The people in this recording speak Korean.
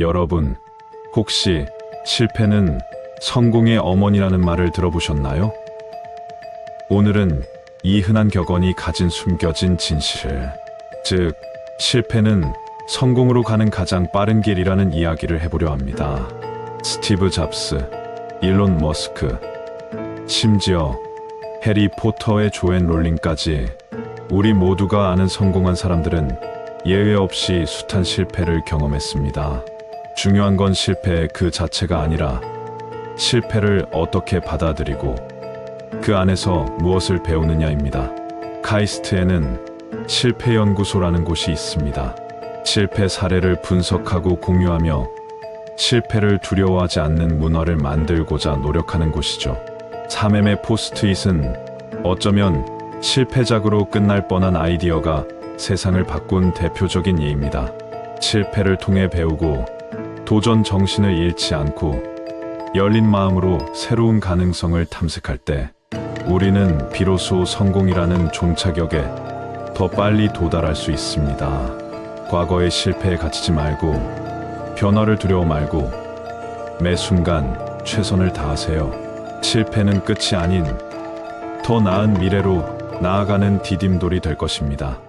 여러분, 혹시 실패는 성공의 어머니라는 말을 들어보셨나요? 오늘은 이 흔한 격언이 가진 숨겨진 진실, 즉, 실패는 성공으로 가는 가장 빠른 길이라는 이야기를 해보려 합니다. 스티브 잡스, 일론 머스크, 심지어 해리 포터의 조앤 롤링까지 우리 모두가 아는 성공한 사람들은 예외 없이 숱한 실패를 경험했습니다. 중요한 건 실패 그 자체가 아니라 실패를 어떻게 받아들이고 그 안에서 무엇을 배우느냐입니다. 카이스트에는 실패 연구소라는 곳이 있습니다. 실패 사례를 분석하고 공유하며 실패를 두려워하지 않는 문화를 만들고자 노력하는 곳이죠. 3M의 포스트잇은 어쩌면 실패작으로 끝날 뻔한 아이디어가 세상을 바꾼 대표적인 예입니다. 실패를 통해 배우고 도전 정신을 잃지 않고 열린 마음으로 새로운 가능성을 탐색할 때 우리는 비로소 성공이라는 종착역에 더 빨리 도달할 수 있습니다. 과거의 실패에 갇히지 말고 변화를 두려워 말고 매 순간 최선을 다하세요. 실패는 끝이 아닌 더 나은 미래로 나아가는 디딤돌이 될 것입니다.